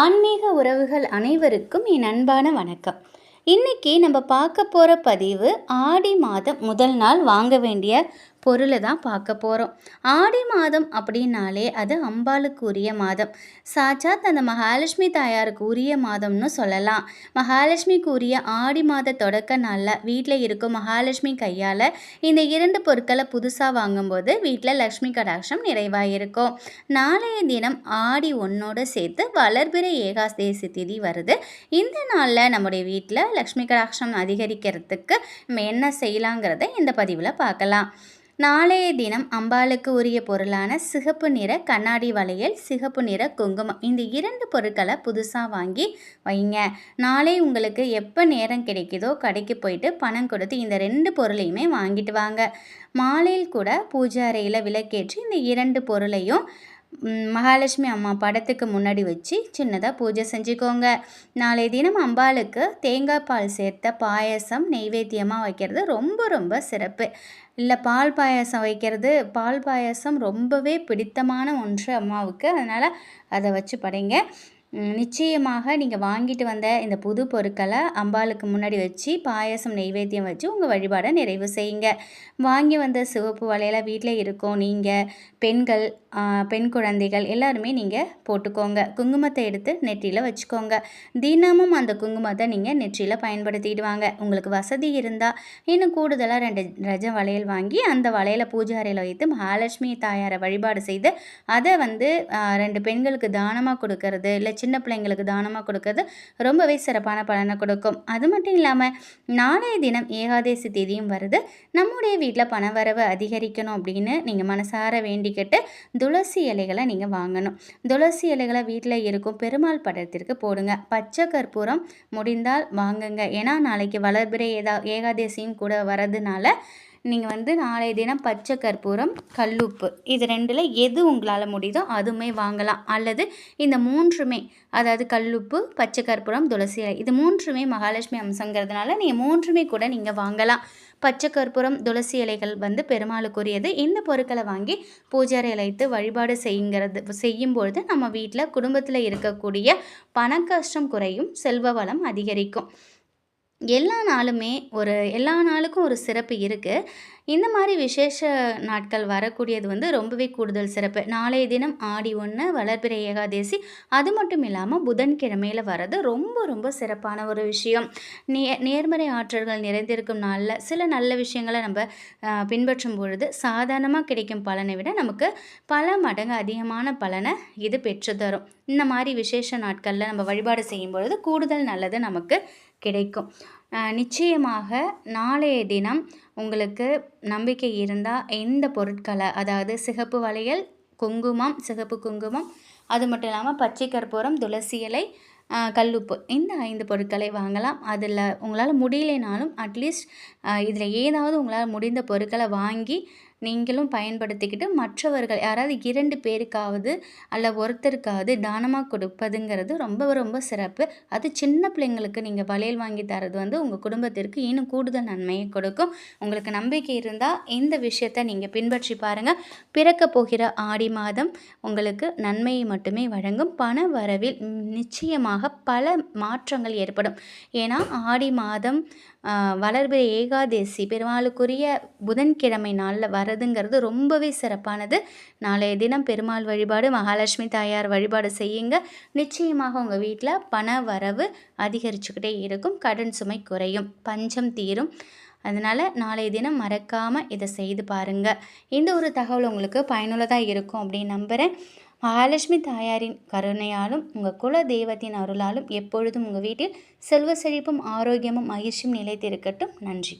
ஆன்மீக உறவுகள் அனைவருக்கும் என் அன்பான வணக்கம். இன்னைக்கு நம்ம பார்க்க போகிற பதிவு ஆடி மாதம் முதல் நாள் வாங்க வேண்டிய பொருளை தான் பார்க்க போகிறோம் ஆடி மாதம் அப்படின்னாலே அது அம்பாளுக்கு உரிய மாதம். சாட்சாத் அந்த மகாலட்சுமி தாயாருக்கு உரிய மாதம்னு சொல்லலாம். மகாலட்சுமிக்கு உரிய ஆடி மாத தொடக்க நாளில் வீட்டில் இருக்கும் மகாலட்சுமி கையால் இந்த இரண்டு பொருட்களை புதுசாக வாங்கும்போது வீட்டில் லக்ஷ்மி கடாட்சம் நிறைவாக இருக்கும் நாளைய தினம் ஆடி ஒன்னோடு சேர்த்து வளர்பிறை ஏகாதேசி திதி வருது. இந்த நாளில் நம்முடைய வீட்டில் லக்ஷ்மி கடாட்சம் அதிகரிக்கிறதுக்கு நம்ம என்ன செய்யலாங்கிறத இந்த பதிவில் பார்க்கலாம். நாளைய தினம் அம்பாளுக்கு உரிய பொருளான சிகப்பு நிற கண்ணாடி வளையல் சிகப்பு நிற குங்குமம் இந்த இரண்டு பொருட்களை புதுசாக வாங்கி வைங்க. நாளை உங்களுக்கு எப்போ நேரம் கிடைக்குதோ கடைக்கு போயிட்டு பணம் கொடுத்து இந்த ரெண்டு பொருளையுமே வாங்கிட்டு வாங்க. மாலையில் கூட பூஜை அறையில் விளக்கேற்றி இந்த இரண்டு பொருளையும் மகாலட்சுமி அம்மா படத்துக்கு முன்னாடி வச்சு சின்னதாக பூஜை செஞ்சுக்கோங்க. நாளை தினம் அம்பாளுக்கு தேங்காய் பால் சேர்த்த பாயசம் நெய்வேத்தியமாக வைக்கிறது ரொம்ப ரொம்ப சிறப்பு. இல்லை பால் பாயாசம் வைக்கிறது பால் பாயாசம் ரொம்பவே பிடித்தமான ஒன்று அம்மாவுக்கு. அதனால் அதை வச்சு படைங்க. நிச்சயமாக நீங்கள் வாங்கிட்டு வந்த இந்த புது பொருட்களை அம்பாளுக்கு முன்னாடி வச்சு பாயசம் நெய்வேத்தியம் வச்சு உங்கள் வழிபாடை நிறைவு செய்யுங்க. வாங்கி வந்த சிவப்பு வளையல வீட்டில் இருக்கோம் நீங்கள் பெண்கள் பெண் குழந்தைகள் எல்லாருமே நீங்கள் போட்டுக்கோங்க. குங்குமத்தை எடுத்து நெற்றியில் வச்சுக்கோங்க. தினமும் அந்த குங்குமத்தை நீங்கள் நெற்றியில் பயன்படுத்திடுவாங்க. உங்களுக்கு வசதி இருந்தால் இன்னும் கூடுதலாக ரெண்டு ரஜ வளையல் வாங்கி அந்த வளையலை பூஜை அறையில் வைத்து மகாலட்சுமி தாயாரை வழிபாடு செய்து அதை வந்து ரெண்டு பெண்களுக்கு தானமாக கொடுக்கறது இல்லை சின்ன பிள்ளைங்களுக்கு தானமாக கொடுக்கறது? ரொம்பவே சிறப்பான பலனை கொடுக்கும். அது மட்டும் இல்லாமல் நாளைய தினம் ஏகாதேசி தேதியும் வருது. நம்முடைய வீட்டில் பணவரவு அதிகரிக்கணும் அப்படின்னு நீங்கள் மனசார வேண்டிக்கிட்டு துளசி இலைகளை நீங்கள் வாங்கணும். துளசி இலைகளை வீட்டில் இருக்கும் பெருமாள் படத்திற்கு போடுங்க. பச்சை கற்பூரம் முடிந்தால் வாங்குங்க. ஏன்னா நாளைக்கு வளர்பிறை ஏதா ஏகாதசியும் கூட வரதுனால நீங்கள் வந்து நாளைய தினம் பச்சை கற்பூரம் கல்லுப்பு இது ரெண்டில் எது உங்களால் முடியுதோ அதுவுமே வாங்கலாம். அல்லது இந்த மூன்றுமே அதாவது கல்லுப்பு பச்சை கற்பூரம் துளசி இலை இது மூன்றுமே மகாலட்சுமி அம்சங்கிறதுனால நீங்கள் மூன்றுமே கூட நீங்கள் வாங்கலாம். பச்சை கற்பூரம் துளசி இலைகள் வந்து பெருமாளுக்குரியது. இந்த பொருட்களை வாங்கி பூஜை இழைத்து வழிபாடு செய்யுங்கிறது செய்யும்பொழுது நம்ம வீட்டில் குடும்பத்தில் இருக்கக்கூடிய பண கஷ்டம் குறையும் செல்வ வளம் அதிகரிக்கும். எல்லா நாளுமே ஒரு எல்லா நாளுக்கும் ஒரு சிறப்பு இருக்குது இந்த மாதிரி விசேஷ நாட்கள் வரக்கூடியது வந்து ரொம்பவே கூடுதல் சிறப்பு. நாளைய தினம் ஆடி ஒன்று வளர்பிறை ஏகாதேசி அது மட்டும் இல்லாமல் புதன்கிழமையில் வர்றது ரொம்ப ரொம்ப சிறப்பான ஒரு விஷயம். நே நேர்மறை ஆற்றல்கள் நிறைந்திருக்கும் நாளில் சில நல்ல விஷயங்களை நம்ம பின்பற்றும் பொழுது சாதாரணமாக கிடைக்கும் பலனை விட நமக்கு பல மடங்கு அதிகமான பலனை இது பெற்று தரும் இந்த மாதிரி விசேஷ நாட்களில் நம்ம வழிபாடு செய்யும் பொழுது கூடுதல் நல்லது நமக்கு கிடைக்கும். நிச்சயமாக நாளைய தினம் உங்களுக்கு நம்பிக்கை இருந்தால் எந்த பொருட்களை அதாவது சிகப்பு வளையல் குங்குமம் சிகப்பு குங்குமம் அது மட்டும் இல்லாமல் பச்சை கற்பூரம் துளசி இலை கல்லுப்பு இந்த ஐந்து பொருட்களை வாங்கலாம். அதில் உங்களால் முடியலைனாலும் அட்லீஸ்ட் இதில் ஏதாவது உங்களால் முடிந்த பொருட்களை வாங்கி நீங்களும் பயன்படுத்திக்கிட்டு மற்றவர்கள் யாராவது இரண்டு பேருக்காவது அல்ல ஒருத்தருக்காவது தானமாக கொடுப்பதுங்கிறது ரொம்ப ரொம்ப சிறப்பு. அது சின்ன பிள்ளைங்களுக்கு நீங்கள் வளையல் வாங்கி தரது வந்து உங்கள் குடும்பத்திற்கு இன்னும் கூடுதல் நன்மையை கொடுக்கும். உங்களுக்கு நம்பிக்கை இருந்தால் இந்த விஷயத்தை நீங்கள் பின்பற்றி பாருங்கள் பிறக்க போகிற ஆடி மாதம் உங்களுக்கு நன்மையை மட்டுமே வழங்கும். பண வரவில் நிச்சயமாக பல மாற்றங்கள் ஏற்படும். ஏன்னா ஆடி மாதம் வளர்பிற ஏகாதேசி பெருமாளுக்குரிய புதன்கிழமை நாளில் வரதுங்கிறது ரொம்பவே சிறப்பானது. நாளைய தினம் பெருமாள் வழிபாடு மகாலட்சுமி தாயார் வழிபாடு செய்யுங்க. நிச்சயமாக உங்கள் வீட்டில் பண வரவு அதிகரிச்சுக்கிட்டே இருக்கும். கடன் சுமை குறையும். பஞ்சம் தீரும். அதனால் நாளைய தினம் மறக்காமல் இதை செய்து பாருங்கள் இந்த ஒரு தகவல் உங்களுக்கு பயனுள்ளதாக இருக்கும் அப்படின்னு நம்புகிறேன் மகாலட்சுமி தாயாரின் கருணையாலும் உங்கள் குல தெய்வத்தின் அருளாலும் எப்பொழுதும் உங்கள் வீட்டில் செல்வ செழிப்பும் ஆரோக்கியமும் மகிழ்ச்சியும் நிலைத்திருக்கட்டும். நன்றி.